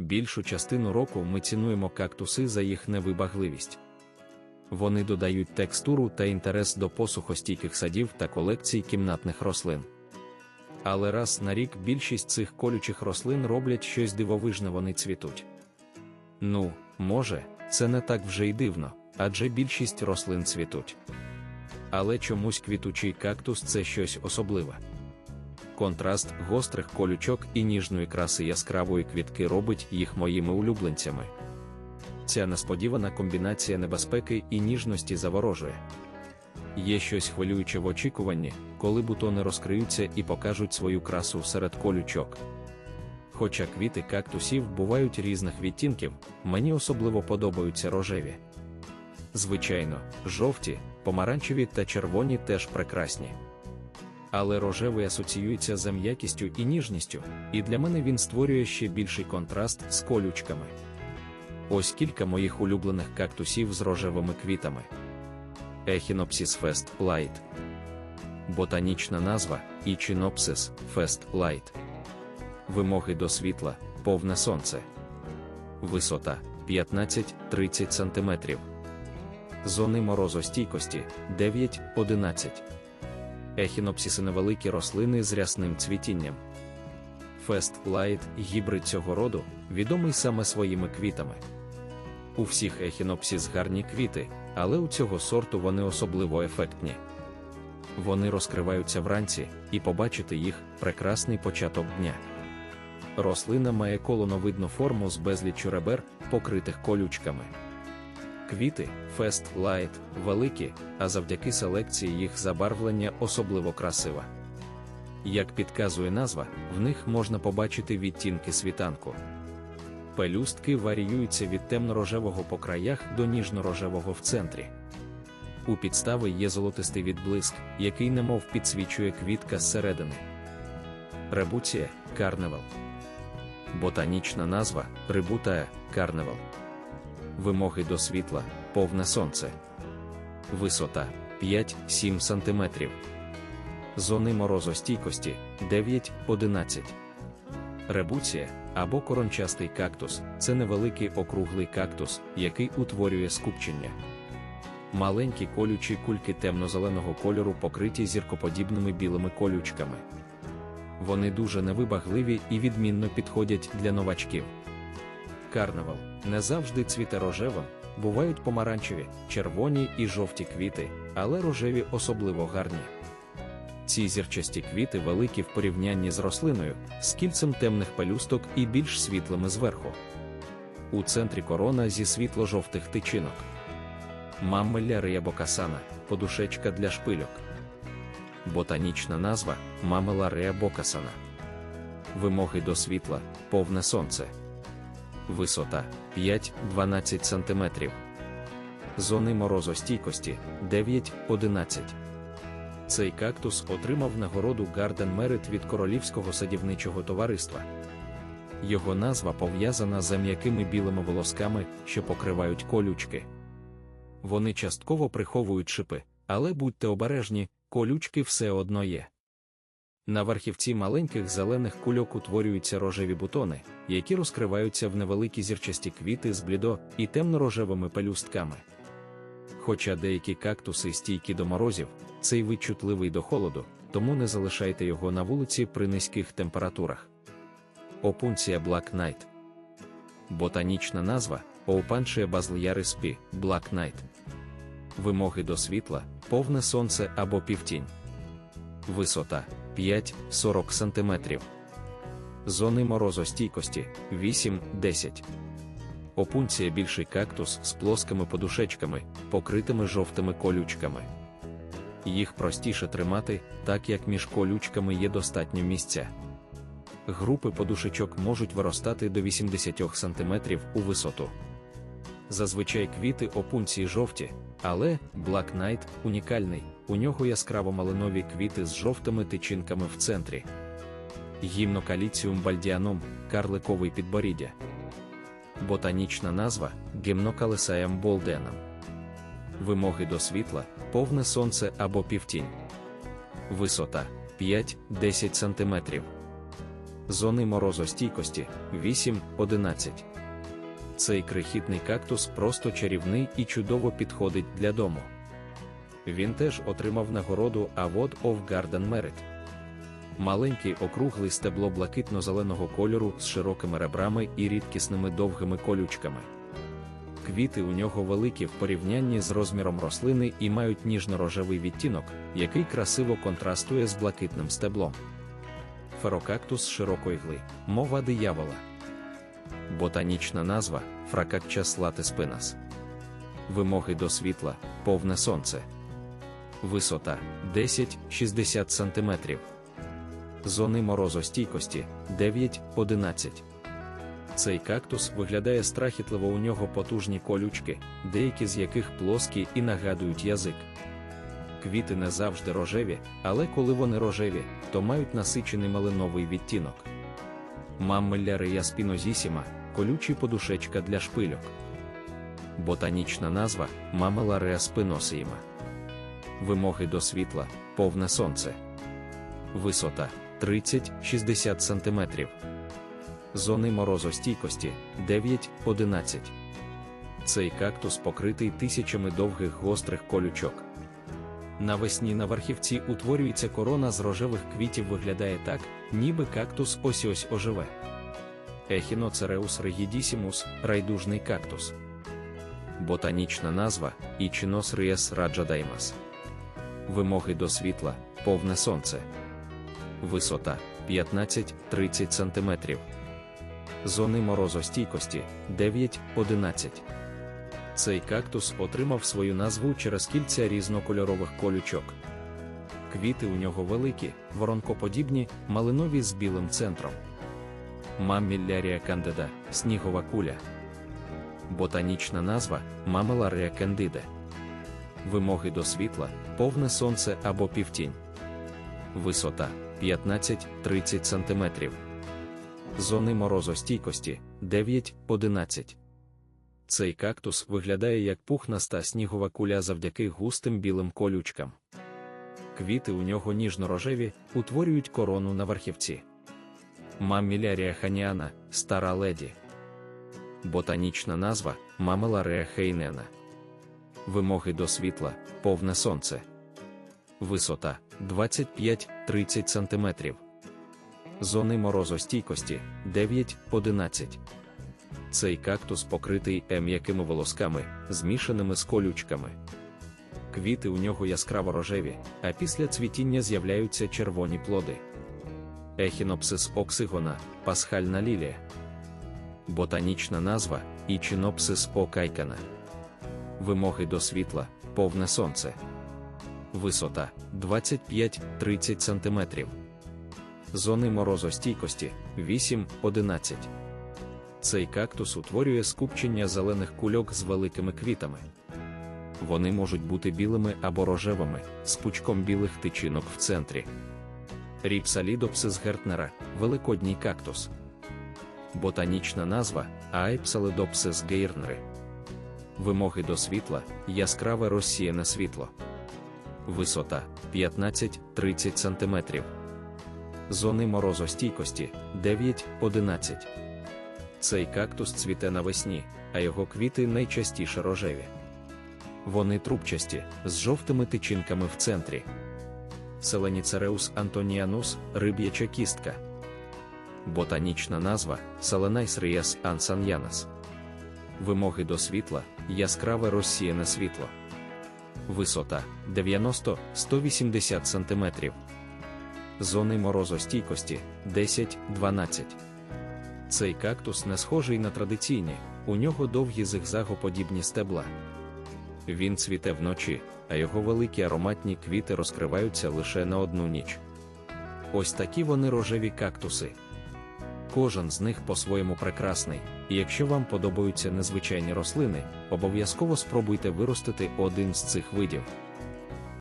Більшу частину року ми цінуємо кактуси за їх невибагливість. Вони додають текстуру та інтерес до посухостійких садів та колекцій кімнатних рослин. Але раз на рік більшість цих колючих рослин роблять щось дивовижне, вони цвітуть. Ну, може, це не так вже й дивно, адже більшість рослин цвітуть. Але чомусь квітучий кактус це щось особливе. Контраст гострих колючок і ніжної краси яскравої квітки робить їх моїми улюбленцями. Ця несподівана комбінація небезпеки і ніжності заворожує. Є щось хвилююче в очікуванні, коли бутони розкриються і покажуть свою красу серед колючок. Хоча квіти кактусів бувають різних відтінків, мені особливо подобаються рожеві. Звичайно, жовті, помаранчеві та червоні теж прекрасні. Але рожевий асоціюється з м'якістю і ніжністю, і для мене він створює ще більший контраст з колючками. Ось кілька моїх улюблених кактусів з рожевими квітами. Echinopsis Fest Light. Ботанічна назва Echinopsis Fest Light. Вимоги до світла, повне сонце. Висота 15-30 см. Зони морозостійкості 9-11. Ехінопсіси невеликі рослини з рясним цвітінням. Fest Light гібрид цього роду, відомий саме своїми квітами. У всіх ехінопсіс гарні квіти, але у цього сорту вони особливо ефектні. Вони розкриваються вранці, і побачити їх прекрасний початок дня. Рослина має колоновидну форму з безліччю ребер, покритих колючками. Квіти Fest Light великі, а завдяки селекції їх забарвлення особливо красива. Як підказує назва, в них можна побачити відтінки світанку. Пелюстки варіюються від темно-рожевого по краях до ніжно-рожевого в центрі. У підстави є золотистий відблиск, який немов підсвічує квітка зсередини. Ребуція карневал. Ботанічна назва рибутая карневал. Вимоги до світла, повне сонце. Висота 5-7 см. Зони морозостійкості 9-11. Ребуція або корончастий кактус це невеликий округлий кактус, який утворює скупчення. Маленькі колючі кульки темно-зеленого кольору покриті зіркоподібними білими колючками. Вони дуже невибагливі і відмінно підходять для новачків. Карнавал не завжди цвіте рожевим, бувають помаранчеві, червоні і жовті квіти, але рожеві особливо гарні. Ці зірчасті квіти великі в порівнянні з рослиною, з кільцем темних пелюсток і більш світлими зверху. У центрі корона зі світло-жовтих тичинок. Маммелярія бокасана подушечка для шпильок. Ботанічна назва Мамеларія бокасана. Вимоги до світла, повне сонце. Висота 5-12 см. Зони морозостійкості 9-11. Цей кактус отримав нагороду Гарден Мерит від Королівського садівничого товариства. Його назва пов'язана з м'якими білими волосками, що покривають колючки. Вони частково приховують шипи, але будьте обережні, колючки все одно є. На верхівці маленьких зелених кульок утворюються рожеві бутони, які розкриваються в невеликі зірчасті квіти з блідо і темно-рожевими пелюстками. Хоча деякі кактуси стійкі до морозів, цей вид чутливий до холоду, тому не залишайте його на вулиці при низьких температурах. Опунція Black Knight Ботанічна назва Оупаншія базліяриспі Black Knight. Вимоги до світла, повне сонце або півтінь. Висота 5-40 см. Зони морозостійкості 8-10. Опунція більший кактус з плоскими подушечками, покритими жовтими колючками. Їх простіше тримати, так як між колючками є достатньо місця. Групи подушечок можуть виростати до 80 см у висоту. Зазвичай квіти опунції жовті, але Black Knight унікальний, у нього яскраво малинові квіти з жовтими тичинками в центрі. Гімнокаліціум бальдіаном карликовий підборіддя. Ботанічна назва гімнокалесаєм болденом. Вимоги до світла, повне сонце або півтінь. Висота 5-10 см. Зони морозостійкості 8-11. Цей крихітний кактус просто чарівний і чудово підходить для дому. Він теж отримав нагороду Award of Garden Merit. Маленький округлий стебло блакитно-зеленого кольору з широкими ребрами і рідкісними довгими колючками. Квіти у нього великі в порівнянні з розміром рослини і мають ніжно-рожевий відтінок, який красиво контрастує з блакитним стеблом. Ферокактус широкої гли, мова диявола. Ботанічна назва Фракакчас латиспинас. Вимоги до світла, повне сонце. Висота 10-60 см. Зони морозостійкості 9-11. Цей кактус виглядає страхітливо у нього потужні колючки, деякі з яких плоскі і нагадують язик. Квіти не завжди рожеві, але коли вони рожеві, то мають насичений малиновий відтінок. Маммелярия спінозісіма колючі подушечка для шпильок. Ботанічна назва Мамелария спиносіїма. Вимоги до світла, повне сонце. Висота 30-60 см. Зони морозостійкості 9-11. Цей кактус покритий тисячами довгих гострих колючок. Навесні на верхівці утворюється корона з рожевих квітів виглядає так, ніби кактус ось ось оживе. Ехіноцереус регідісімус райдужний кактус. Ботанічна назва Ічінос ріес раджадаймас. Вимоги до світла, повне сонце. Висота 15-30 см. Зони морозостійкості 9-11. Цей кактус отримав свою назву через кільця різнокольорових колючок. Квіти у нього великі, воронкоподібні, малинові з білим центром. Маммілярія кандида снігова куля. Ботанічна назва Мамеларія кандиде. Вимоги до світла, повне сонце або півтінь. Висота 15-30 см. Зони морозостійкості 9-11. Цей кактус виглядає як пухнаста снігова куля завдяки густим білим колючкам. Квіти у нього ніжно-рожеві, утворюють корону на верхівці. Маммілярія ханіана стара леді. Ботанічна назва Мамеларія хейнена. Вимоги до світла, повне сонце. Висота 25-30 см. Зони морозостійкості 9-11. Цей кактус покритий м'якими волосками, змішаними з колючками. Квіти у нього яскраво рожеві, а після цвітіння з'являються червоні плоди. Ехінопсис оксигона пасхальна лілія. Ботанічна назва Ічінопсис окайкана. Вимоги до світла, повне сонце. Висота 25-30 см. Зони морозостійкості 8-11. Цей кактус утворює скупчення зелених кульок з великими квітами. Вони можуть бути білими або рожевими, з пучком білих тичинок в центрі. Ріпсалідопсис гертнера великодній кактус. Ботанічна назва Аепсалидопсис гейрнери. Вимоги до світла яскраве розсіяне світло. Висота 15-30 см. Зони морозостійкості 9-11. Цей кактус цвіте навесні, а його квіти найчастіше рожеві. Вони трубчасті, з жовтими тичинками в центрі. Селеніцереус антоніанус риб'яча кістка. Ботанічна назва ріас ансаньянас. Вимоги до світла яскраве розсіяне світло. Висота 90-180 см. Зони морозостійкості 10-12. Цей кактус не схожий на традиційні, у нього довгі зигзагоподібні стебла. Він цвіте вночі, а його великі ароматні квіти розкриваються лише на одну ніч. Ось такі вони рожеві кактуси. Кожен з них по-своєму прекрасний, і якщо вам подобаються незвичайні рослини, обов'язково спробуйте виростити один з цих видів.